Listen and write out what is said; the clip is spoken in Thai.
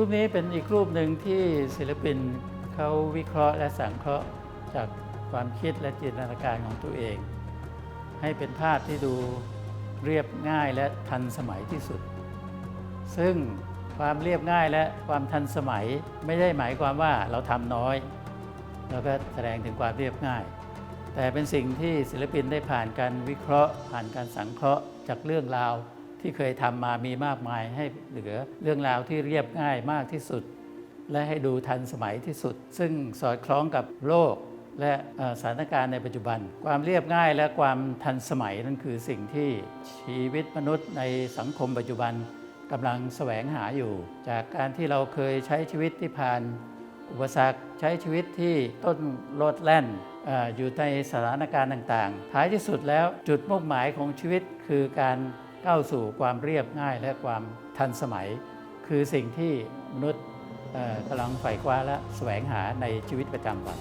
รูปนี้เป็นอีกรูปหนึ่งที่ศิลปินเขาวิเคราะห์และสังเคราะห์จากความคิดและจินตนาการของตัวเอง ให้เป็นภาพที่ดูเรียบง่ายและทันสมัยที่สุด ซึ่งความเรียบง่ายและความทันสมัยไม่ได้หมายความว่าเราทำน้อย แล้วก็แสดงถึงความเรียบง่าย แต่เป็นสิ่งที่ศิลปินได้ผ่านการวิเคราะห์ ผ่านการสังเคราะห์จากเรื่องราว ที่เคยทำมามีมากมายให้เหลือเรื่องราวที่เรียบง่ายมากที่สุด และให้ดูทันสมัยที่สุด ซึ่งสอดคล้องกับโลกและสถานการณ์ในปัจจุบัน ความเรียบง่ายและความทันสมัยนั่นคือสิ่งที่ชีวิตมนุษย์ในสังคมปัจจุบันกำลังแสวงหาอยู่ จากการที่เราเคยใช้ชีวิตที่ผ่าน อุปสรรคใช้ชีวิตที่ต้นโลดแล่นออยู่ในสถานการณ์ต่างๆ ท้ายที่สุดแล้วจุดมุ่งหมายของชีวิตคือการ ก้าวสู่ความเรียบง่ายและความทันสมัย คือสิ่งที่มนุษย์กำลังใฝ่คว้าและแสวงหาในชีวิตประจำวัน